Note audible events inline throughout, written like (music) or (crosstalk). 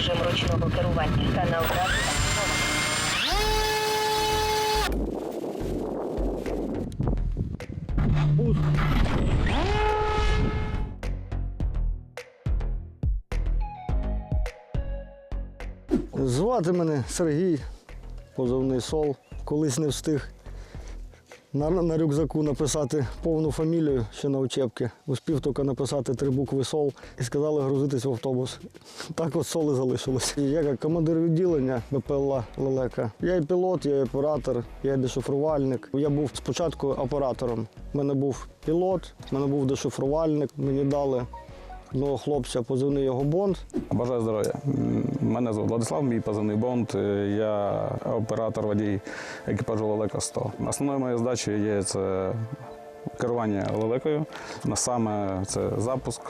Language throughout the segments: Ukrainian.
Режим ручного керування. Канал активовано. Звати мене Сергій, позивний Сол. Колись не встиг на, на рюкзаку написати повну фамілію ще на учебки. Успів тільки написати три букви Сол і сказали грузитись в автобус. Так от Сол і залишилось. І я як командир відділення БПЛА Лелека. Я і пілот, я і оператор, я і дешифрувальник. Я був спочатку оператором. У мене був пілот, у мене був дешифрувальник. Мені дали одного хлопця, позивний його Бонд. Бажаю здоров'я. Мене звуть Владислав, мій позивний Бонд. Е, Я оператор водій екіпажу Лелека 100. Основною моєю здачею є це керування лелекою. Саме це запуск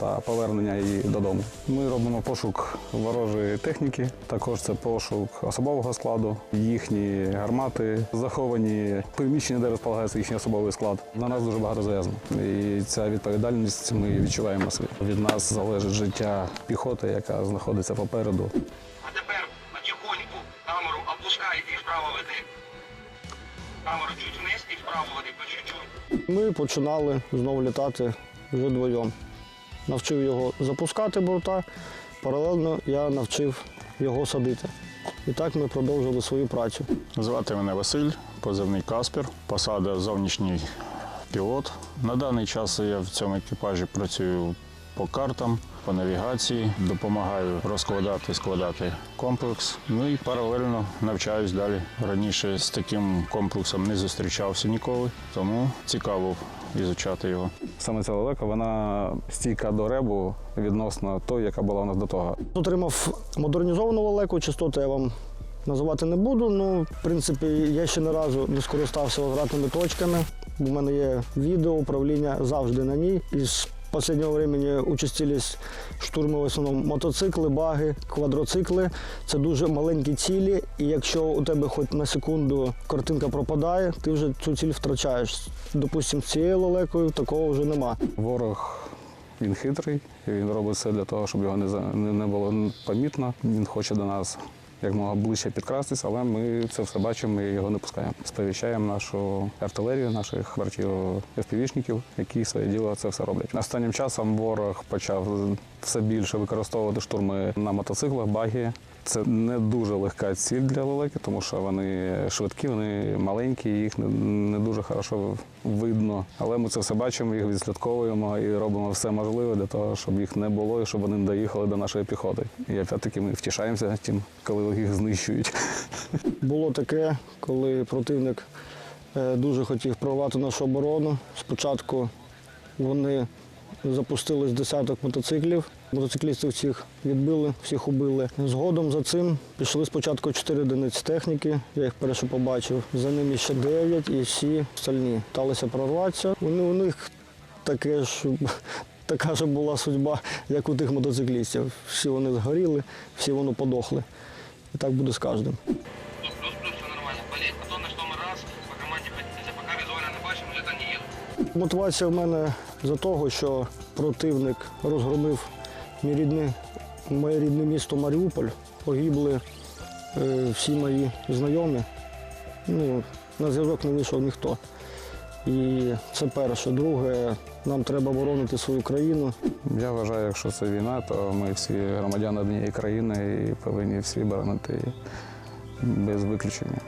та повернення її додому. Ми робимо пошук ворожої техніки, також це пошук особового складу, їхні гармати, заховані приміщення, де розполагається їхній особовий склад. На нас дуже багато зав'язано. І ця відповідальність ми відчуваємо собі. Від нас залежить життя піхоти, яка знаходиться попереду. А тепер потихоньку камеру опускайте і вправо веди. Камеру чуть вниз і вправо веди по чуть-чуть. Ми починали знову літати вже вдвоєм. Навчив його запускати борта, паралельно я навчив його садити. І так ми продовжили свою працю. Звати мене Василь, позивний Каспер, посада зовнішній пілот. На даний час я в цьому екіпажі працюю по картам, по навігації, допомагаю розкладати, складати комплекс. Ну і паралельно навчаюсь далі. Раніше з таким комплексом не зустрічався ніколи, тому цікаво ізучати його. Саме ця лелека вона стійка до ребу відносно тої, яка була у нас до того. Отримав модернізовану лелеку, частоту я вам називати не буду. Ну, в принципі, я ще не разу не скористався возвратними точками. У мене є відео управління завжди на ній. І останнього времени участились штурми в основному мотоцикли, баги, квадроцикли. Це дуже маленькі цілі, і якщо у тебе хоч на секунду картинка пропадає, ти вже цю ціль втрачаєш. Допустимо, з цією лелекою такого вже нема. Ворог він хитрий, він робить все для того, щоб його не, не було помітно. Він хоче до нас якмога ближче підкрастись, але ми це все бачимо і його не пускаємо. Сповіщаємо нашу артилерію, наших братів ФПВшників, які своє діло це все роблять. Останнім часом ворог почав все більше використовувати штурми на мотоциклах, баги. Це не дуже легка ціль для лелеки, тому що вони швидкі, вони маленькі, їх не, не дуже хорошо видно. Але ми це все бачимо, їх відслідковуємо і робимо все можливе для того, щоб їх не було і щоб вони не доїхали до нашої піхоти. І опять-таки ми втішаємося тим, коли їх знищують. Було таке, коли противник е, дуже хотів прорвати нашу оборону. Спочатку вони запустили з десяток мотоциклів. Мотоциклістів всіх відбили, всіх убили. Згодом за цим пішли спочатку чотири одиниці техніки. Я їх перше побачив. За ними ще дев'ять і всі остальні сталися прорватися. Вони у них таке ж. (laughs) Така ж була судьба, як у тих мотоциклістів. Всі вони згоріли, всі вони подохли. І так буде з кожним. Мотивація в мене за того, що противник розгромив мій рідний, моє рідне місто Маріуполь. Погибли е, всі мої знайомі. Ну, на зв'язок не вийшов ніхто. І це перше. Друге, нам треба боронити свою країну. Я вважаю, якщо це війна, то ми всі громадяни однієї країни і повинні всі боронити без виключення.